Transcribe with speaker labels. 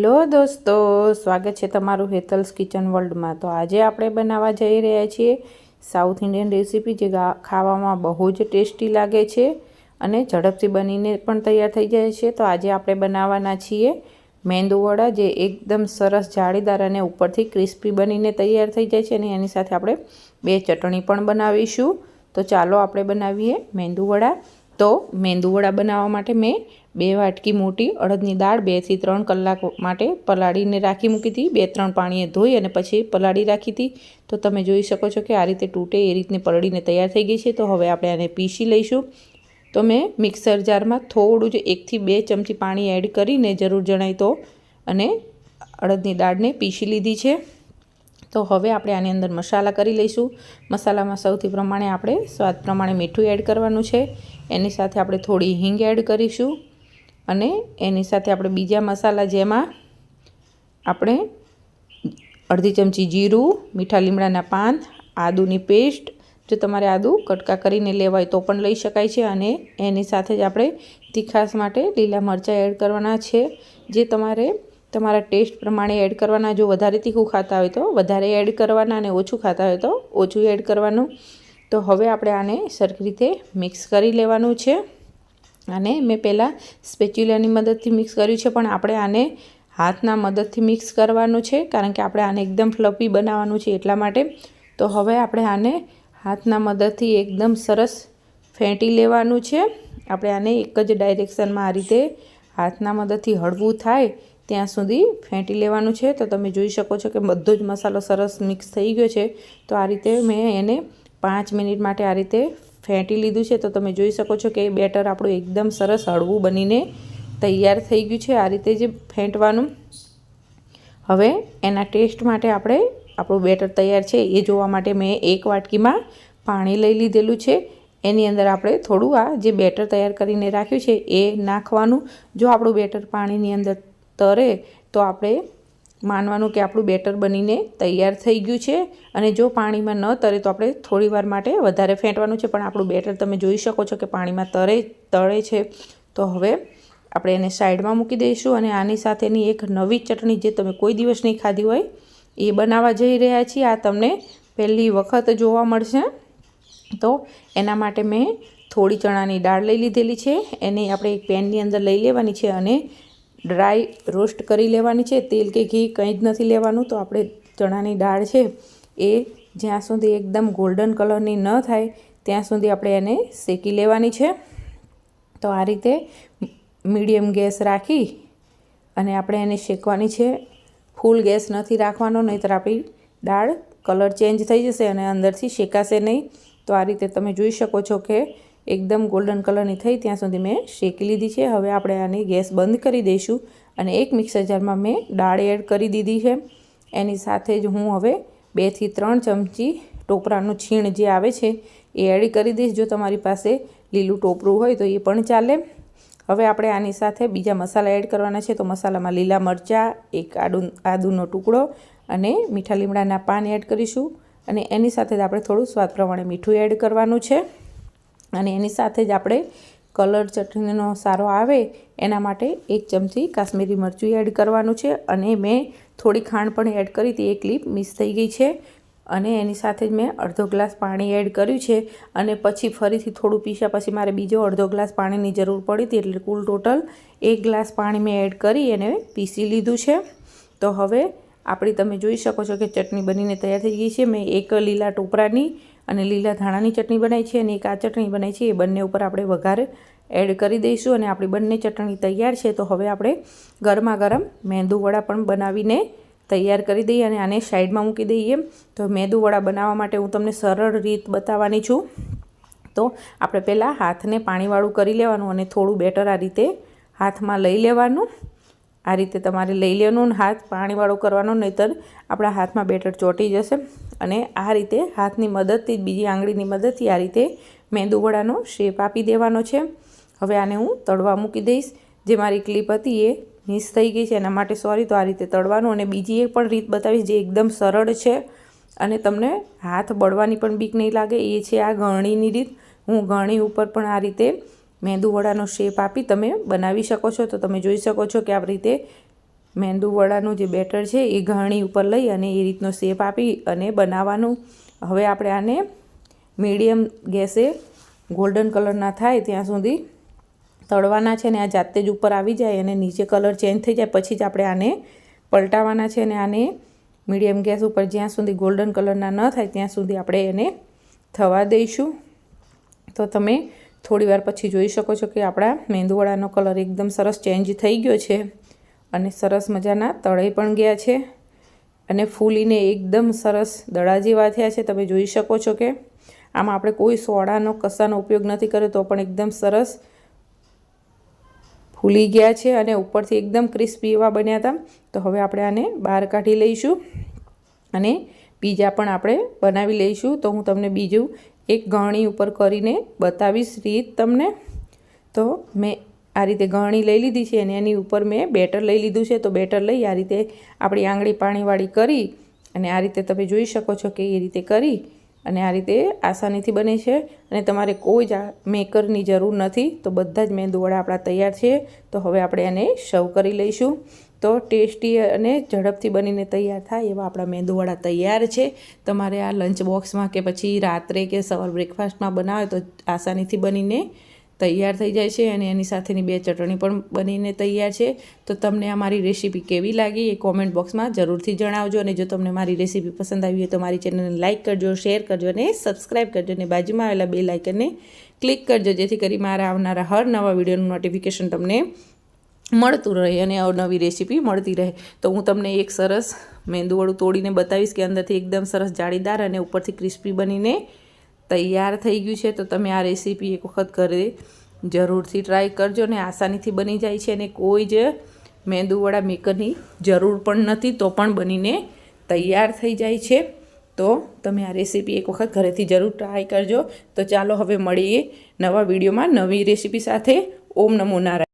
Speaker 1: Hello દોસ્તો, સ્વાગત છે તમારું હેતલ્સ કિચન વર્લ્ડમાં. તો આજે આપણે બનાવવા જઈ રહ્યા છીએ સાઉથ ઇન્ડિયન રેસીપી જે ખાવામાં બહુ જ ટેસ્ટી લાગે છે અને ઝડપથી બનીને પણ તૈયાર થઈ જાય છે. તો આજે આપણે બનાવવાના છીએ મેંદુવડા જે એકદમ સરસ જાળીદાર અને ઉપરથી ક્રિસ્પી બનીને તૈયાર થઈ જાય છે અને એની સાથે આપણે બે ચટણી પણ બનાવીશું. તો ચાલો આપણે બનાવીએ મેંદુવડા તો મેંદુવડા બનાવવા માટે મેં બે વાટકી મોટી અડદની દાળ બેથી ત્રણ કલાક માટે પલાળીને રાખી મૂકી હતી. બે ત્રણ પાણીએ ધોઈ અને પછી પલાળી રાખી હતી. તો તમે જોઈ શકો છો કે આ રીતે તૂટે, એ રીતની પલળીને તૈયાર થઈ ગઈ છે. તો હવે આપણે આને પીસી લઈશું. તો મેં મિક્સર જારમાં થોડું જ એકથી બે ચમચી પાણી એડ કરીને જરૂર જણાય તો અને અડદની દાળને પીસી લીધી છે. તો હવે આપણે આની અંદર મસાલા કરી લઈશું. મસાલામાં સૌથી પ્રમાણે આપણે સ્વાદ પ્રમાણે મીઠું એડ કરવાનું છે. એની સાથે આપણે થોડી હિંગ એડ કરીશું અને એની સાથે આપણે બીજા મસાલા જેમાં આપણે અડધી ચમચી જીરું, મીઠા લીમડાના પાન આદુની પેસ્ટ, જો તમારે આદું કટકા કરીને લેવાય તો પણ લઈ શકાય છે અને એની સાથે જ આપણે તીખાસ માટે લીલા મરચાં એડ કરવાના છે. જે તમારે તમારા ટેસ્ટ પ્રમાણે એડ કરવાના, જો વધારે તીખું ખાતા હોય તો વધારે એડ કરવાના અને ઓછું ખાતા હોય તો ઓછું એડ કરવાનું. તો હવે આપણે આને સરખી રીતે મિક્સ કરી લેવાનું છે. અને મેં પહેલાં સ્પેચ્યુલાની મદદથી મિક્સ કર્યું છે, પણ આપણે આને હાથના મદદથી મિક્સ કરવાનું છે, કારણ કે આપણે આને એકદમ ફ્લપી બનાવવાનું છે એટલા માટે. તો હવે આપણે આને હાથના મદદથી એકદમ સરસ ફેંટી લેવાનું છે. આપણે આને એક જ ડાયરેક્શનમાં આ રીતે હાથના મદદથી હળવું થાય ત્યાં સુધી ફેંટી લેવાનું છે. તો તમે જોઈ શકો છો કે બધો જ મસાલો સરસ મિક્સ થઈ ગયો છે. તો આ રીતે મેં એને પાંચ મિનિટ માટે આ રીતે ફેંટી લીધું છે. તો તમે જોઈ શકો છો કે બેટર આપણું એકદમ સરસ હળવું બનીને તૈયાર થઈ ગયું છે આ રીતે જે ફેંટવાનું. હવે એના ટેસ્ટ માટે આપણે આપણું બેટર તૈયાર છે. એ જોવા માટે મેં એક વાટકીમાં પાણી લઈ લીધેલું છે. એની અંદર આપણે થોડું આ જે બેટર તૈયાર કરીને રાખ્યું છે એ નાખવાનું. જો આપણું બેટર પાણીની અંદર તરે તો આપણે માનવાનું કે આપણું બેટર બનીને તૈયાર થઈ ગયું છે. અને જો પાણીમાં ન તરે તો આપણે થોડી વાર માટે વધારે ફેંટવાનું છે. પણ આપણું બેટર તમે જોઈ શકો છો કે પાણીમાં તરે, તળે છે. તો હવે આપણે એને સાઈડમાં મૂકી દઈશું અને આની સાથેની એક નવી ચટણી જે તમે કોઈ દિવસ નહીં ખાધી હોય, એ બનાવવા જઈ રહ્યા છીએ. આ તમને પહેલી વખત જોવા મળશે. તો એના માટે મેં થોડી ચણાની દાળ લઈ લીધેલી છે. એને આપણે એક પેનની અંદર લઈ લેવાની છે અને ડ્રાય રોસ્ટ કરી લેવાની છે. તેલ કે ઘી કંઈ જ નથી લેવાનું. તો આપણે ચણાની દાળ છે એ જ્યાં સુધી એકદમ ગોલ્ડન કલરની ન થાય, ત્યાં સુધી આપણે એને શેકી લેવાની છે. તો આ રીતે મીડિયમ ગેસ રાખી અને આપણે એને શેકવાની છે. ફૂલ ગેસ નથી રાખવાનો, નહીંતર આપણી દાળ કલર ચેન્જ થઈ જશે અને અંદરથી શેકાશે નહીં. તો આ રીતે તમે જોઈ શકો છો કે એકદમ ગોલ્ડન કલરની થઈ ત્યાં સુધી મેં શેકી લીધી છે. હવે આપણે આની ગેસ બંધ કરી દઈશું અને એક મિક્સર જારમાં મેં દાળ એડ કરી દીધી છે. એની સાથે જ હું હવે બેથી ત્રણ ચમચી ટોપરાનું છીણ જે આવે છે એ એડ કરી દઈશ. જો તમારી પાસે લીલું ટોપરું હોય તો એ પણ ચાલે. હવે આપણે આની સાથે બીજા મસાલા એડ કરવાના છે. તો મસાલામાં લીલા મરચાં, એક આદુ આદુનો ટુકડો અને મીઠા લીમડાના પાન એડ કરીશું. અને એની સાથે જ આપણે થોડું સ્વાદ પ્રમાણે મીઠું એડ કરવાનું છે. અને એની સાથે જ આપણે કલર ચટણીનો સારો આવે, એના માટે એક ચમચી કાશ્મીરી મરચું એડ કરવાનું છે અને મેં થોડી ખાંડ પણ એડ કરી હતી એ ક્લિપ મિસ થઈ ગઈ છે. અને એની સાથે જ મેં અડધો ગ્લાસ પાણી એડ કર્યું છે અને પછી ફરીથી થોડું પીસ્યા પછી મારે બીજો અડધો ગ્લાસ પાણીની જરૂર પડી હતી એટલે કુલ ટોટલ એક ગ્લાસ પાણી મેં એડ કરી એને પીસી લીધું છે. તો હવે આપણી તમે જોઈ શકો છો કે ચટણી બનીને તૈયાર થઈ ગઈ છે. મેં એક લીલા ટોપરાની અને લીલા ધાણાની ચટણી બનાવી છે અને એક આ ચટણી બનાવી છે, એ બંને ઉપર આપણે વઘાર એડ કરી દઈશું અને આપણી બંને ચટણી તૈયાર છે, તો હવે આપણે ગરમા ગરમ મેંદુવડા પણ બનાવીને તૈયાર કરી દઈએ અને આને સાઈડમાં મૂકી દઈએ. તો મેંદુવડા બનાવવા માટે હું તમને સરળ રીત બતાવવાની છું. તો આપણે પહેલાં હાથને પાણીવાળું કરી લેવાનું અને થોડું બેટર આ રીતે હાથમાં લઈ લેવાનું. આ રીતે તમારે લઈ લેવાનું હાથ પાણીવાળો કરવાનો, નહીતર આપણા હાથમાં બેટર ચોંટી જશે. અને આ રીતે હાથની મદદથી, બીજી આંગળીની મદદથી આ રીતે મેંદુવડાનો શેપ આપી દેવાનો છે. હવે આને હું તળવા મૂકી દઈશ. જે મારી ક્લિપ હતી એ મિસ થઈ ગઈ છે, એના માટે સોરી તો આ રીતે તળવાનું અને બીજી એક પણ રીત બતાવીશ જે એકદમ સરળ છે. અને તમને હાથ બળવાની પણ બીક નહીં લાગે, એ છે આ ગરણીની રીત. હું ગરણી ઉપર પણ આ રીતે મેંદુ વડાનો શેપ આપી તમે બનાવી શકો છો. તો તમે જોઈ શકો છો કે આવી રીતે મેંદુવડાનું જે બેટર છે એ ઘાણી ઉપર લઈ અને એ રીતનો શેપ આપી અને બનાવવાનું. હવે આપણે આને મીડિયમ ગેસે ગોલ્ડન કલરના થાય ત્યાં સુધી તળવાના છે ને આ જાતે જ ઉપર આવી જાય અને નીચે કલર ચેન્જ થઈ જાય. પછી જ આપણે આને પલટાવાના છે અને આને મીડિયમ ગેસ ઉપર જ્યાં સુધી ગોલ્ડન કલરના ન થાય ત્યાં સુધી આપણે એને થવા દઈશું. તો તમે થોડી વાર પછી જોઈ શકો છો કે આપણા મેંદુવડાનો કલર એકદમ સરસ ચેન્જ થઈ ગયો છે અને સરસ મજાના તળાઈ પણ ગયા છે અને ફૂલીને એકદમ સરસ દડા જેવા થયા છે. તમે જોઈ શકો છો કે આમાં આપણે કોઈ સોડાનો, કસાનો ઉપયોગ નથી કર્યો તો પણ એકદમ સરસ ફૂલી ગયા છે અને ઉપરથી એકદમ ક્રિસ્પી એવા બન્યા હતા. તો હવે આપણે આને બહાર કાઢી લઈશું અને બીજા પણ આપણે બનાવી લઈશું. તો હું તમને બીજું એક ગણી ઉપર કરીને બતાવીશ રીત તમને. તો મેં આ રીતે ગણી લઈ લીધી છે અને એની ઉપર મેં બેટર લઈ લીધું છે. તો બેટર લઈ આ રીતે આપણી આંગળી પાણીવાળી કરી અને આ રીતે તમે જોઈ શકો છો કે એ રીતે કરી અને આ રીતે આસાનીથી બને છે. અને તમારે કોઈ જ મેકરની જરૂર નથી. તો બધા જ મેંદુવડા આપણા તૈયાર છે. તો હવે આપણે એને સર્વ કરી લઈશું. તો ટેસ્ટી અને ઝડપથી બનીને તૈયાર થાય એવા આપણા મેંદુવડા તૈયાર છે. તમારે આ લંચ બોક્સમાં કે પછી રાત્રે કે સવાર બ્રેકફાસ્ટમાં બનાવે તો આસાનીથી બનીને તૈયાર થઈ જાય છે અને એની સાથેની બે ચટણી પણ બનીને તૈયાર છે. તો તમને આ મારી રેસીપી કેવી લાગી એ કોમેન્ટ બોક્સમાં જરૂરથી જણાવજો અને જો તમને મારી રેસીપી પસંદ આવી હોય તો મારી ચેનલને લાઇક કરજો શેર કરજો અને સબસ્ક્રાઈબ કરજો અને બાજુમાં આવેલા બે લાઇકનને ક્લિક કરજો જેથી કરી મારા આવનારા હર નવા વિડીયોનું નોટિફિકેશન તમને મળતું રહે અને નવી રેસીપી મળતી રહે. તો હું તમને એક સરસ મેંદુવડું તોડીને બતાવીશ કે અંદરથી એકદમ સરસ જાળીદાર અને ઉપરથી ક્રિસ્પી બનીને તૈયાર થઈ ગયું છે. તો તમે આ રેસીપી એક વખત ઘરે જરૂરથી ટ્રાય કરજો ને આસાનીથી બની જાય છે અને કોઈ જ મેંદુવડા મેકરની જરૂર પણ નથી, તો પણ બનીને તૈયાર થઈ જાય છે. તો તમે આ રેસીપી એક વખત ઘરેથી જરૂર ટ્રાય કરજો. તો ચાલો હવે મળીએ નવા વિડીયોમાં નવી રેસીપી સાથે. ઓમ નમો નારાયણ.